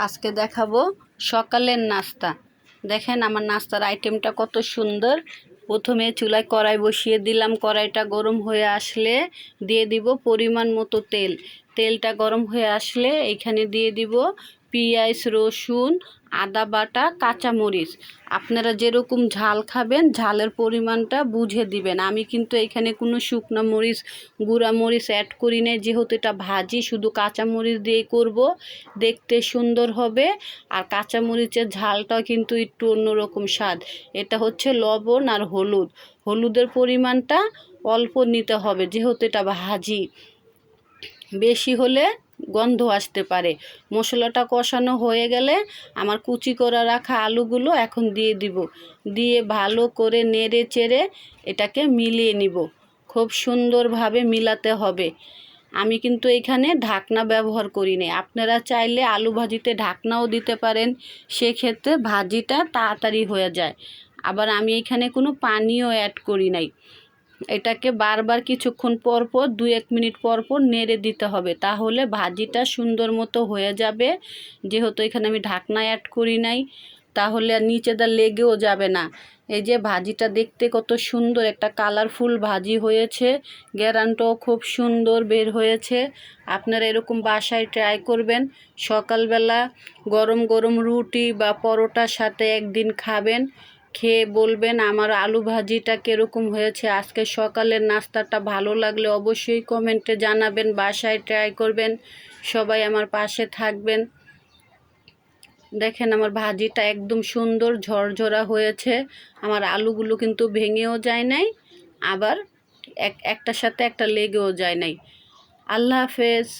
আজকে দেখাবো সকালের নাস্তা। দেখেন আমার নাস্তার আইটেমটা কত সুন্দর। প্রথমে চুলায় কড়াই বসিয়ে দিলাম, কড়াইটা গরম হয়ে আসলে দিয়ে দিব পরিমাণ মতো তেল। তেলটা গরম হয়ে আসলে এখানে দিয়ে দিব পেঁয়াজ, রসুন, আদা বাটা, কাঁচামরিচ। আপনারা যেরকম ঝাল খাবেন, ঝালের পরিমাণটা বুঝে দিবেন। আমি কিন্তু এখানে কোনো শুকনো মরিচ, গুঁড়া মরিচ অ্যাড করি নাই। যেহেতু এটা ভাজি, শুধু কাঁচামরিচ দিয়েই করব। দেখতে সুন্দর হবে। আর কাঁচামরিচের ঝালটাও কিন্তু একটু অন্যরকম স্বাদ। এটা হচ্ছে লবণ আর হলুদ। হলুদের পরিমাণটা অল্প নিতে হবে, যেহেতু এটা ভাজি। বেশি হলে গন্ধ আসতে পারে। মশলাটা কষানো হয়ে গেলে আমার কুচি করা রাখা আলুগুলো এখন দিয়ে দিব। দিয়ে ভালো করে নেড়ে চেড়ে এটাকে মিলিয়ে নিব। খুব সুন্দরভাবে মিলাতে হবে। আমি কিন্তু এখানে ঢাকনা ব্যবহার করি নি। আপনারা চাইলে আলু ভাজিতে ঢাকনাও দিতে পারেন। সেক্ষেত্রে ভাজিটা তাড়াতাড়ি হয়ে যায়। আবার আমি এখানে কোনো পানিও অ্যাড করি নাই। এটাকে বারবার কিছুক্ষণ পর পর দু এক মিনিট পর পর নেড়ে দিতে হবে। তাহলে ভাজিটা সুন্দর মতো হয়ে যাবে। যেহেতু এখানে আমি ঢাকনা অ্যাড করি নাই, তাহলে আর নিচেটা লেগেও যাবে না। এই যে ভাজিটা দেখতে কত সুন্দর, একটা কালারফুল ভাজি হয়েছে। গ্যারানটাও খুব সুন্দর বের হয়েছে। আপনারা এরকম বাসায় ট্রাই করবেন। সকালবেলা গরম গরম রুটি বা পরোটার সাথে একদিন খাবেন। খেয়ে বলবেন, আমার আলু ভাজিটা কীরকম হয়েছে? আজকে সকালের নাস্তাটা ভালো লাগলে অবশ্যই কমেন্টে জানাবেন, বাসায় ট্রাই করবেন, সবাই আমার পাশে থাকবেন। দেখেন আমার ভাজিটা একদম সুন্দর ঝরঝরা হয়েছে, আমার আলুগুলো কিন্তু ভেঙেও যায় নাই, আবার এক, একটার সাথে একটা লেগেও যায় নাই। আল্লাহ হাফেজ।